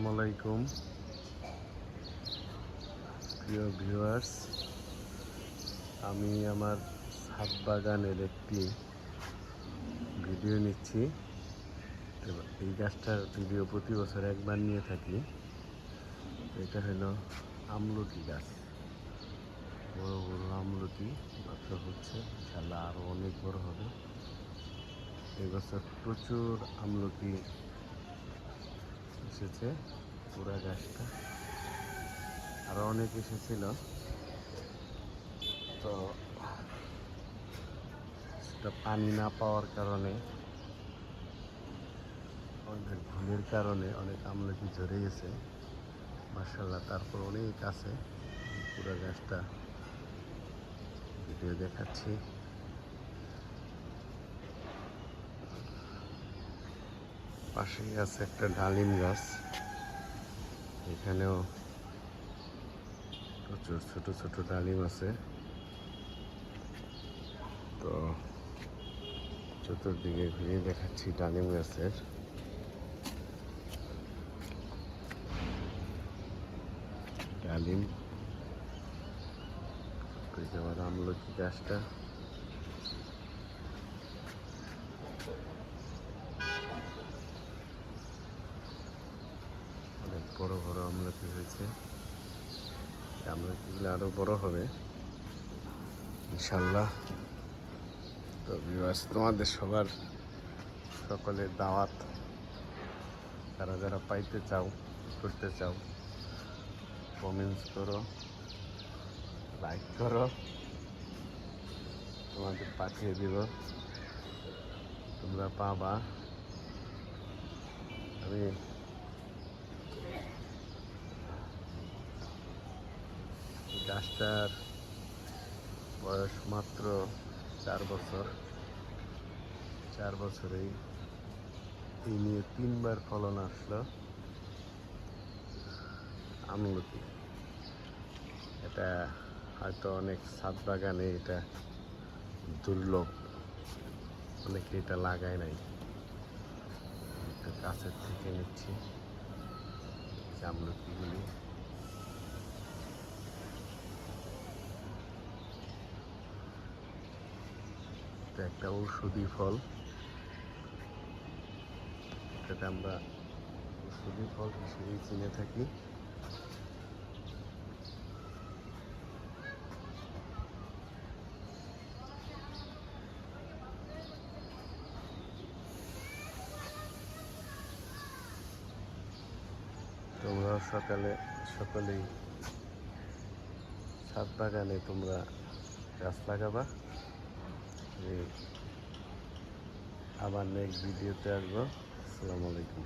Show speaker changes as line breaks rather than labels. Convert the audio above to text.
আসসালামু আলাইকুম। প্রিয় ভিউয়ার্স, আমি আমার ছাদ বাগানের একটি ভিডিও নিচ্ছি। এই গাছটার ভিডিও প্রতি বছর একবার নিয়ে থাকি। এটা হলো আমলকি গাছ। বড় বড় আমলকি মাত্র হচ্ছে ইনশাল্লাহ আরও অনেক বড় হবে। এই বছর প্রচুর আমলকি এসেছে, পুরা গাছটা। আরও অনেক এসেছিল। তো, সেটা পানি না পাওয়ার কারণে, অনেক ঘুমের কারণে অনেক আমলকি ঝরে গেছে। মার্শাল্লাহ তারপর অনেক আছে। পুরা গাছটা ভিডিও দেখাচ্ছি। পাশেই আছে একটা ডালিম গাছ। এখানেও প্রচুর ছোট ছোট ডালিম আছে। তো চতুর্দিকে ঘুরে দেখাচ্ছি ডালিম গাছের। ডালিম। আবার আমলকি গাছটা অনেক বড় বড় আমলকি হয়েছে। এই আমলকিগুলো আরও বড় হবে। ইনশাল্লাহ তো ভিউয়ার্স তোমাদের সবার সকলের দাওয়াত, যারা যারা পাইতে চাও, করতে চাও কমেন্টস করো লাইক করো, তোমাদের পাঠিয়ে দিব। তোমরা পাবা। আমি গাছটার বয়স মাত্র চার বছর। চার বছরেই এই নিয়ে তিনবার ফলন আসলো আমলকি। এটা হয়তো অনেক ছাদ বাগানে এটা দুর্লভ, অনেকে এটা লাগায় নাই। একটু কাছের থেকে নিচ্ছি। এই আমলকিগুলি। এটা একটা ঔষধি ফল। এটাকে আমরা ঔষধি ফল হিসেবেই চিনে থাকি। তোমরা সকালে সকলেই ছাদ বাগানে তোমরা গাছ লাগাবা এই আবার নেক্সট ভিডিওতে আসব। আসসালামু আলাইকুম।